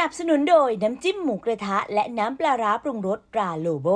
นับสนุนโดยน้ำจิ้มหมูกระทะ และน้ำปลาร้าปรุงรสตราโลโบ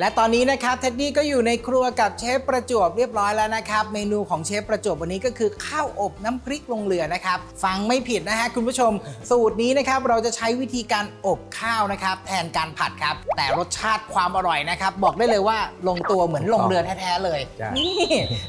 และตอนนี้นะครับเท็ดดี้ก็อยู่ในครัวกับเชฟประจวบเรียบร้อยแล้วนะครับ เมนูของเชฟประจวบวันนี้ก็คือข้าวอบน้ำพริกลงเรือนะครับ ฟังไม่ผิดนะฮะคุณผู้ชม สูตรนี้นะครับเราจะใช้วิธีการอบข้าวนะครับแทนการผัดครับ แต่รสชาติความอร่อยนะครับ บอกได้เลยว่าลงตัวเหมือนลงเรือแท้ๆเลยจ้ะ นี่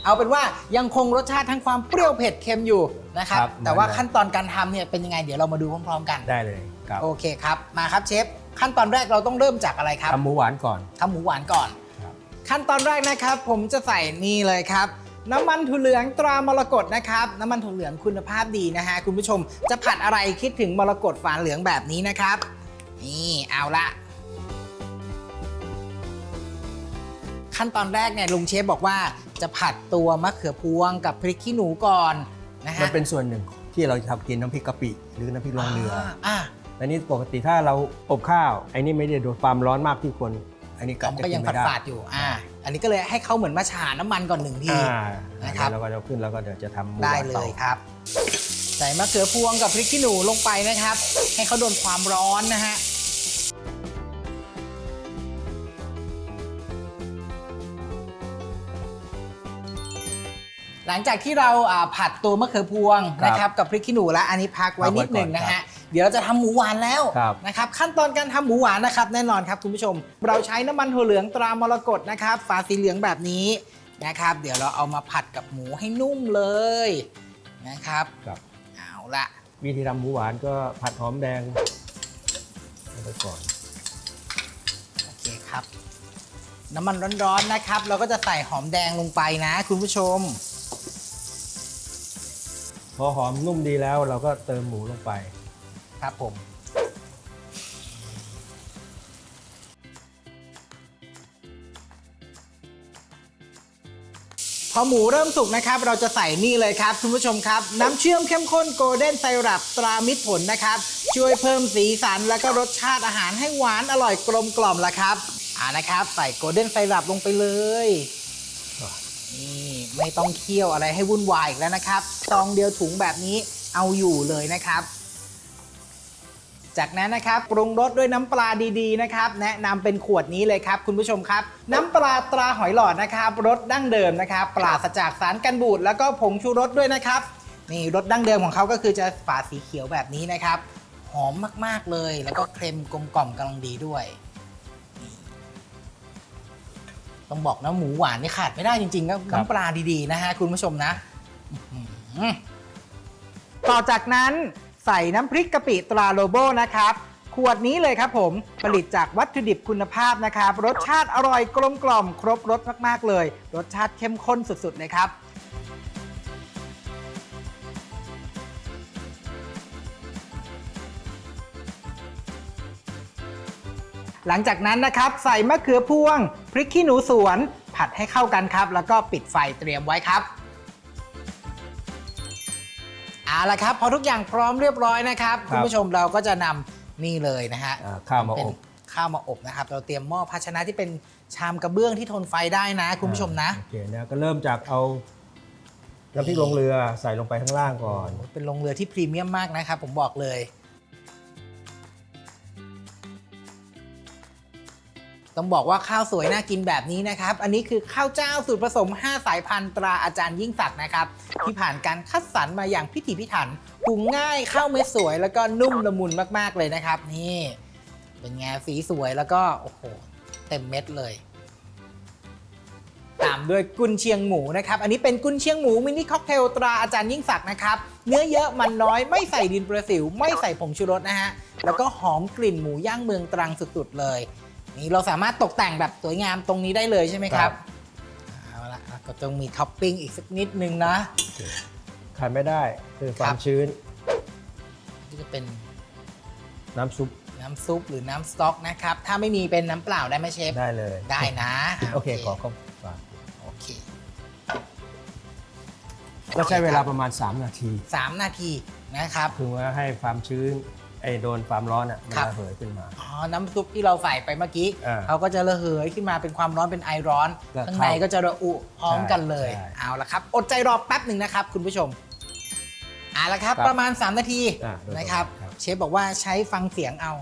เอาเป็นว่ายังคงรสชาติทั้งความเปรี้ยวเผ็ดเค็มอยู่นะครับครับ แต่ว่าเหมือนเดิมขั้นตอนการทำเนี่ยเป็นยังไงเดี๋ยวเรามาดูพร้อมๆกัน ได้เลยครับ โอเคครับ มาครับเชฟ ขั้นตอนแรกเราต้องเริ่มจากอะไรครับทำหมูหวานก่อนทำหมูหวานก่อน ครับ ขั้นตอนแรกนะครับ ผมจะใส่นี่เลยครับ น้ำมันถั่วเหลืองตรามรกตนะครับ น้ำมันถั่วเหลืองคุณภาพดีนะฮะคุณผู้ชมจะผัดอะไรคิดถึงมรกตฝาเหลืองแบบนี้นะครับ นี่เอาละขั้นตอนแรกเนี่ยลุงเชฟบอกว่าจะผัดตัวมะเขือพวงกับพริกขี้หนูก่อนนะฮะมันเป็นส่วนหนึ่งที่เราจะทำกินน้ำพริกกะปิ หรือน้ำพริกลงเรือออ่า อันนี้ปกติถ้าเราอบข้าวไอ้นี่ไม่ได้โดนความร้อนมากที่ควรอันนี้ก็ก็มันจะก็กิยังนไม่ได้ฝาดๆอยู่ อ่า อันนี้ก็เลยให้เขาเหมือนมาฉาน้ำมันก่อนหนึ่งทีอ่านะครับแล้วก็จะขึ้นแล้วก็เดี๋ยวจะทำหมูหได้วานเลต่อยครับ ใส่มะเขือพวงกับพริกขี้หนูลงไปนะครับ ให้เขาโดนความร้อนนะฮะหลังจากที่เราอ่าผัดตัวมะเขือพวงครับนะครับกับพริกขี้หนูแล้วอันนี้พักไว้พักไว้นิดหนึ่งก่อนนะครัฮะบ เดี๋ยวเราจะทำหมูหวานแล้วครับนะครับขั้นตอนการทำหมูหวานนะครับแน่นอนครับคุณผู้ชม เราใช้น้ำมันถั่วเหลืองตรามรกตนะครับฝาสีเหลืองแบบนี้นะครับ เดี๋ยวเราเอามาผัดกับหมูให้นุ่มเลยนะครับครับเอาละวิธีทำหมูหวานก็ผัดหอมแดงลงไปก่อนโอเคครับ น้ำมันร้อนๆนะครับ เราก็จะใส่หอมแดงลงไปนะ คุณผู้ชม พอหอมนุ่มดีแล้วเราก็เติมหมูลงไป ครับผมพอหมูเริ่มสุกนะครับ เราจะใส่นี่เลยครับคุณผู้ชมครับ น้ำเชื่อมเข้มข้นโกลเด้นไซรัปตรามิตรผลนะครับ ช่วยเพิ่มสีสันและก็รสชาติอาหารให้หวานอร่อยกลมกล่อมละครับอ่านะครับ ใส่โกลเด้นไซรัปลงไปเลยนี่ไม่ต้องเคี่ยวอะไรให้วุ่นวายอีกแล้วนะครับซองเดียวถุงแบบนี้เอาอยู่เลยนะครับ จากนั้นนะครับปรุงรสด้วยน้ำปลาดีๆนะครับแนะนำเป็นขวดนี้เลยครับคุณผู้ชมครับ น้ำปลาตราหอยหลอดนะครับรสดั้งเดิมนะครับปราศจากสารกันบูดแล้วก็ผงชูรสด้วยนะครับนี่รสดั้งเดิมของเขาก็คือจะฝาสีเขียวแบบนี้นะครับหอมมากๆเลย แล้วก็เค็มกลมกล่อมกำลังดีด้วยนี่ต้องบอกนะหมูหวานนี่ขาดไม่ได้จริงๆก็ครับน้ำปลาดีๆนะฮะคุณผู้ชมนะอื้อหือต่อจากนั้น ใส่น้ำพริกกะปิตราโลโบนะครับ ขวดนี้เลยครับผมผลิตจากวัตถุดิบคุณภาพนะครับ รสชาติอร่อยกลมกล่อม ครบรสมาก ๆ เลย รสชาติเข้มข้นสุด ๆ เลยครับ หลังจากนั้นนะครับ ใส่มะเขือพวง พริกขี้หนูสวน ผัดให้เข้ากันครับ แล้วก็ปิดไฟเตรียมไว้ครับ เอาละครับพอทุกอย่างพร้อมเรียบร้อยนะครับครับคุณผู้ชมเราก็จะนำนี่เลยนะฮะอ่าข้าวมาเป็อนบข้าวมาอบนะครับ เราเตรียมหม้อภาชนะที่เป็นชามกระเบื้องที่ทนไฟได้นะคุณผู้ชมนะ โอเคนะก็เริ่มจากเอาน้ำพริกลงเรือใส่ลงไปข้างล่างก่อน เป็นโรงเรือที่พรีเมียมมากนะครับผมบอกเลย ต้องบอกว่าข้าวสวยน่ากินแบบนี้นะครับ อันนี้คือข้าวเจ้าสูตรผสม 5 สายพันธุ์ตราอาจารย์ยิ่งศักดิ์นะครับ ที่ผ่านการคัดสรรมาอย่างพิถีพิถันปรุงง่ายข้าวเม็ดสวย แล้วก็นุ่มละมุนมากๆเลยนะครับ นี่ เป็นไงสีสวยแล้วก็โอ้โหเต็มเม็ดเลย ตามด้วยกุนเชียงหมูนะครับ อันนี้เป็นกุนเชียงหมูมินิค็อกเทลตราอาจารย์ยิ่งศักดิ์นะครับเนื้อเยอะมันน้อยไม่ใส่ดินประสิว ไม่ใส่ผงชูรสนะฮะแล้วก็หอมกลิ่นหมูย่างเมืองตรังสุดๆเลย นี่เราสามารถตกแต่งแบบสวยงามตรงนี้ได้เลยใช่ไหมครับเอาละก็ต้องมีท็อปปิ้งอีกสักนิดนึงนะขาดไม่ได้คือควาครัมบชื้นที่จะเป็นน้ำซุปน้ำซุปหรือน้ำสต๊อกนะครับ ถ้าไม่มีเป็นน้ำเปล่าได้ไหมเชฟ ได้เลย ได้นะ โอเค ขอเข้าฝากโอเค ก็ใช้เวลาประมาณ 3 นาทีสามนาทีนะครับ คือว่าให้ความชื้น ไอไอ้โดนความร้อนอะมันครับ ระเหยขึ้นมา อ๋อ น้ำซุปที่เราใส่ไปเมื่อกี้อ่าเขาก็จะระเหยขึ้นมาเป็นความร้อนเป็นไอร้อน ก็ข้างในเข้าก็จะระอุพร้อมกันเลย ใช่เอาละครับ อดใจรอแป๊บหนึ่งนะครับ คุณผู้ชมเอาละครับ ครับประมาณ 3 นาทีอ่าโดยนะครับ ครับเชฟบอกว่าใช้ฟังเสียงเอา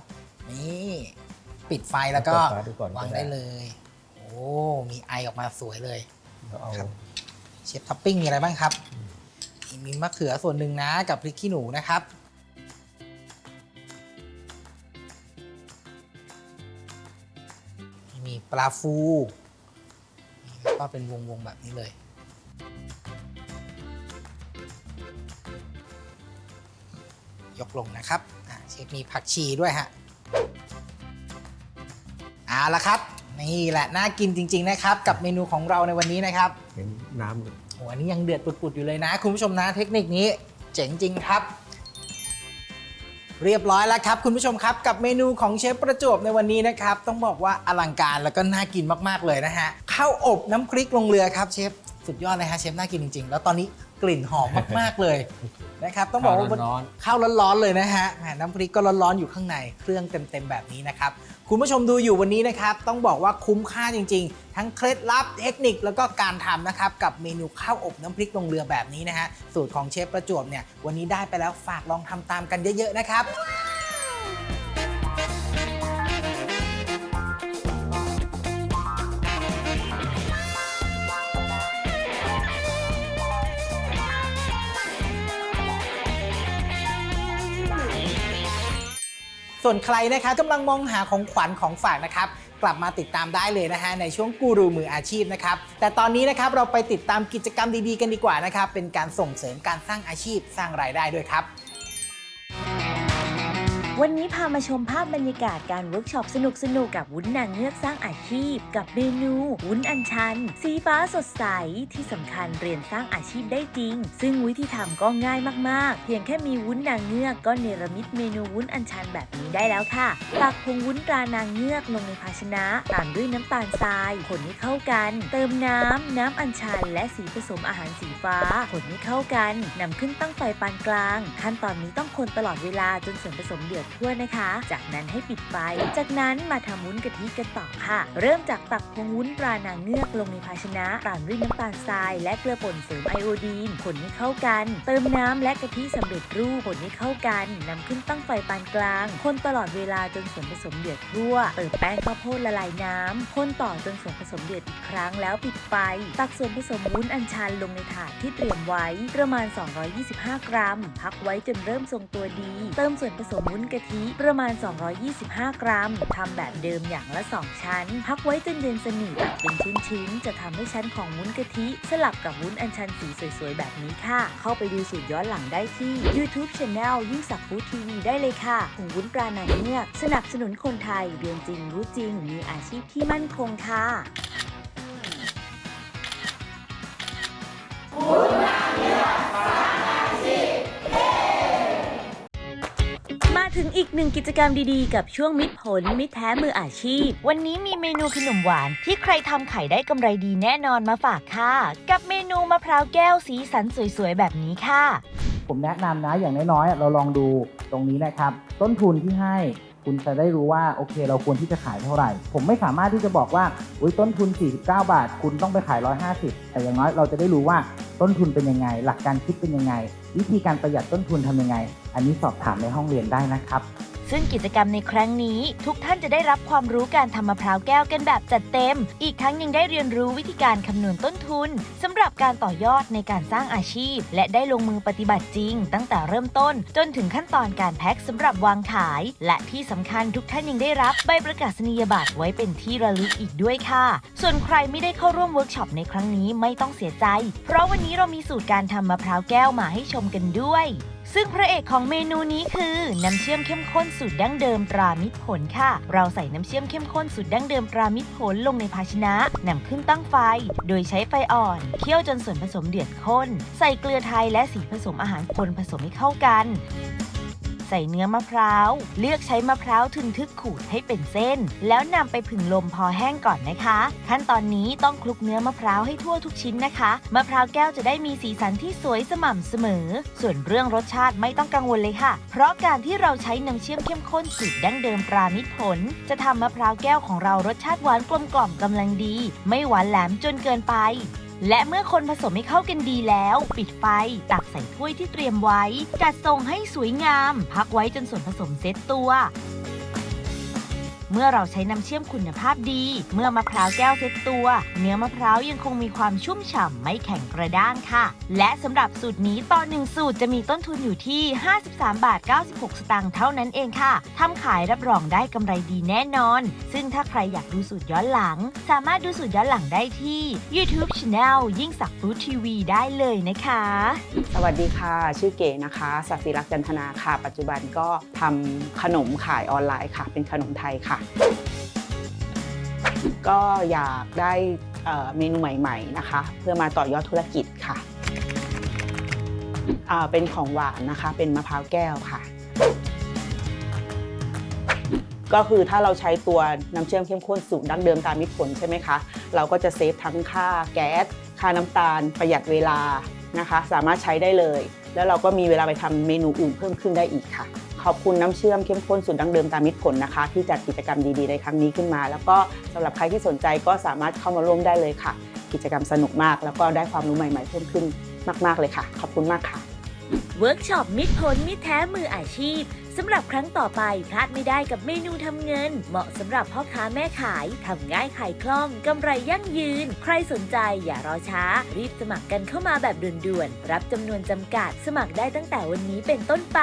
นี่ ปิดไฟแล้วก็เปิดฝาดูก่อนวางก็ได้ ได้เลย โอ้ มีไอออกมาสวยเลยเราเอาครับ เชฟท็อปปิ้งมีอะไรบ้างครับ มีมะเขือส่วนหนึ่งนะกับพริกขี้หนูนะครับ มีปลาฟูแล้วก็เป็นวงๆแบบนี้เลย ยกลงนะครับอะเชฟมีผักชีด้วยฮะเอาละครับ นี่แหละน่ากินจริง ๆ นะครับ กับเมนูของเราในวันนี้นะครับเห็นน้ำโอ้อันนี้ยังเดือดปุดๆอยู่เลยนะ คุณผู้ชมนะเทคนิคนี้เจ๋งจริงครับ เรียบร้อยแล้วครับ คุณผู้ชมครับกับเมนูของเชฟประจวบในวันนี้นะครับ ต้องบอกว่าอลังการแล้วก็น่ากินมากๆเลยนะฮะข้าวอบน้ำพริกลงเรือครับเชฟสุดยอดเลยฮะเชฟน่ากินจริงๆ แล้วตอนนี้กลิ่นหอมมากๆเลย นะครับต้องบอกว่าข้าวร้อน ข้าวร้อนๆเลยนะฮะแหมน้ำพริกก็ร้อนๆอยู่ข้างในเครื่องเต็มๆแบบนี้นะครับคุณผู้ชมดูอยู่วันนี้นะครับต้องบอกว่าคุ้มค่าจริง ๆ ทั้งเคล็ดลับเทคนิคแล้วก็การทำนะครับกับเมนูข้าวอบน้ำพริกลงเรือแบบนี้นะฮะสูตรของเชฟประจวบเนี่ยวันนี้ได้ไปแล้วฝากลองทำตามกันเยอะ ๆ นะครับ ส่วนใครนะคะกำลังมองหาของขวัญของฝากนะครับกลับมาติดตามได้เลยนะฮะในช่วงกูรูมืออาชีพนะครับแต่ตอนนี้นะครับเราไปติดตามกิจกรรมดีๆกันดีกว่านะครับเป็นการส่งเสริมการสร้างอาชีพสร้างรายได้ด้วยครับ วันนี้พามาชมภาพบรรยากาศการเวิร์กช็อปสนุกๆกับวุ้นนางเงือกสร้างอาชีพ กับเมนู วุ้นอัญชัน สีฟ้าสดใสที่สำคัญเรียนสร้างอาชีพได้จริง ซึ่งวิธีทำก็ง่ายมากๆ เพียงแค่มีวุ้นนางเงือกก็เนรมิตเมนูวุ้นอัญชันแบบนี้ได้แล้วค่ะตักผงวุ้นตรานางเงือกลงในภาชนะตามด้วยน้ำตาลทรายคนให้เข้ากัน เติมน้ำน้ำอัญชัน และสีผสมอาหารสีฟ้าคนให้เข้ากันนำขึ้นตั้งไฟปานกลาง ขั้นตอนนี้ต้องคนตลอดเวลาจนส่วนผสมเดือดทั่วนะคะ จากนั้นให้ปิดไฟ จากนั้นมาทำวุ้นกะทิกันต่อค่ะ เริ่มจากตักผงวุ้นปลานางเงือกลงในภาชนะตามด้วยน้ำตาลทราย และเกลือป่นเสริมไอโอดีนคนให้เข้ากัน เติมน้ำและกะทิสำเร็จรูปคนให้เข้ากันนำขึ้นตั้งไฟปานกลาง คนตลอดเวลาจนส่วนผสมเดือดทั่ว เติมแป้งข้าวโพดละลายน้ำคนต่อจนส่วนผสมเดือดอีกครั้งแล้วปิดไฟ ตักส่วนผสมวุ้นอัญชันลงในถาดที่เตรียมไว้ประมาณ 225 กรัม พักไว้จนเริ่มทรงตัวดี เติมส่วนผสมวุ้นกะทิประมาณ 225 กรัมทำแบบเดิมอย่างละ 2 ชั้น พักไว้จนเย็นสนิทตัดเป็นชิ้นๆ จะทำให้ชั้นของวุ้นกะทิ สลับกับวุ้นอัญชันสีสวยๆ แบบนี้ค่ะ เข้าไปดูสูตรย้อนหลังได้ที่ YouTube Channel ยิ่งสักฟู้ดทีวีได้เลยค่ะผงวุ้นปลาหนังเงือกสนับสนุนคนไทยเรียนจริงรู้จริงมีอาชีพที่มั่นคงค่ะ มาถึงอีกหนึ่งกิจกรรมดีๆ กับช่วงมิตรผลมิตรแท้มืออาชีพ วันนี้มีเมนูขนมหวาน ที่ใครทำขายได้กำไรดีแน่นอนมาฝากค่ะ กับเมนูมะพร้าวแก้วสีสันสวยๆ แบบนี้ค่ะ ผมแนะนำนะอย่างน้อยๆเราลองดูตรงนี้นะครับ ต้นทุนที่ให้คุณจะได้รู้ว่าโอเค เราควรที่จะขายเท่าไหร่ ผมไม่สามารถที่จะบอกว่าอุยต้นทุน 49 บาท คุณต้องไปขาย 150 แต่อย่างน้อยเราจะได้รู้ว่า ต้นทุนเป็นยังไง หลักการคิดเป็นยังไง วิธีการประหยัดต้นทุนทำยังไง อันนี้สอบถามในห้องเรียนได้นะครับ ซึ่งกิจกรรมในครั้งนี้ ทุกท่านจะได้รับความรู้การทำมะพร้าวแก้วกันแบบจัดเต็ม อีกทั้งยังได้เรียนรู้วิธีการคำนวณต้นทุนสำหรับการต่อยอดในการสร้างอาชีพ และได้ลงมือปฏิบัติจริง ตั้งแต่เริ่มต้น จนถึงขั้นตอนการแพ็คสำหรับวางขาย และที่สำคัญทุกท่านยังได้รับใบประกาศนียบัตรไว้เป็นที่ระลึกอีกด้วยค่ะ ส่วนใครไม่ได้เข้าร่วมเวิร์กช็อปในครั้งนี้ไม่ต้องเสียใจ เพราะวันนี้เรามีสูตรการทำมะพร้าวแก้วมาให้ชมกันด้วย ซึ่งพระเอกของเมนูนี้คือน้ำเชื่อมเข้มข้นสูตรดั้งเดิมตรามิตรผลค่ะ เราใส่น้ำเชื่อมเข้มข้นสูตรดั้งเดิมตรามิตรผลลงในภาชนะนำขึ้นตั้งไฟ โดยใช้ไฟอ่อนเคี่ยวจนส่วนผสมเดือดข้น ใส่เกลือไทยและสีผสมอาหารคนผสมให้เข้ากัน ใส่เนื้อมะพร้าว เลือกใช้มะพร้าวทึนทึกขูดให้เป็นเส้น แล้วนำไปผึ่งลมพอแห้งก่อนนะคะ ขั้นตอนนี้ต้องคลุกเนื้อมะพร้าวให้ทั่วทุกชิ้นนะคะ มะพร้าวแก้วจะได้มีสีสันที่สวยสม่ำเสมอ ส่วนเรื่องรสชาติไม่ต้องกังวลเลยค่ะ เพราะการที่เราใช้น้ำเชื่อมเข้มข้นสูตรดั้งเดิมปรามิตรผล จะทำมะพร้าวแก้วของเรารสชาติหวานกลมกล่อมกำลังดี ไม่หวานแหลมจนเกินไป และเมื่อคนผสมให้เข้ากันดีแล้ว ปิดไฟ ตักใส่ถ้วยที่เตรียมไว้ จัดทรงให้สวยงาม พักไว้จนส่วนผสมเซ็ตตัว เมื่อเราใช้น้ำเชื่อมคุณภาพดี เมื่อมะพร้าวแก้วเซ็ตตัว เนื้อมะพร้าวยังคงมีความชุ่มฉ่ำไม่แข็งกระด้างค่ะ และสำหรับสูตรนี้ต่อหนึ่งสูตรจะมีต้นทุนอยู่ที่ 53 บาท 96 สตางค์เท่านั้นเองค่ะทำขายรับรองได้กำไรดีแน่นอน ซึ่งถ้าใครอยากดูสูตรย้อนหลัง สามารถดูสูตรย้อนหลังได้ที่ YouTube Channel ยิ่งสักฟู้ดทีวีได้เลยนะคะ สวัสดีค่ะ ชื่อเก๋นะคะสัสิรักจันทนาค่ะ ปัจจุบันก็ทำขนมขายออนไลน์ค่ะ เป็นขนมไทยค่ะก็อยากได้เมนูใหม่ ๆ นะคะ เพื่อมาต่อยอดธุรกิจค่ะ เป็นของหวานนะคะ เป็นมะพร้าวแก้วค่ะ ก็คือถ้าเราใช้ตัวน้ำเชื่อมเข้มข้นสูตรดั้งเดิมตามมิตรผลใช่ไหมคะ เราก็จะเซฟทั้งค่าแก๊ส ค่าน้ำตาล ประหยัดเวลานะคะ สามารถใช้ได้เลย แล้วเราก็มีเวลาไปทำเมนูอื่นเพิ่มขึ้นได้อีกค่ะ ขอบคุณน้ำเชื่อมเข้มข้นสูตรดั้งเดิมตามมิตรผลนะคะ ที่จัดกิจกรรมดีๆในครั้งนี้ขึ้นมา แล้วก็สำหรับใครที่สนใจก็สามารถเข้ามาร่วมได้เลยค่ะ กิจกรรมสนุกมาก แล้วก็ได้ความรู้ใหม่ๆเพิ่มขึ้นมาก ๆเลยค่ะ ขอบคุณมากค่ะเวิร์กช็อปมิตรผลมิตรแท้มืออาชีพสำหรับครั้งต่อไปพลาดไม่ได้กับเมนูทำเงิน เหมาะสำหรับพ่อค้าแม่ขายทำง่ายขายคล่องกำไรยั่งยืน ใครสนใจอย่ารอช้า รีบสมัครกันเข้ามาแบบด่วนๆ รับจำนวนจำกัด สมัครได้ตั้งแต่วันนี้เป็นต้นไป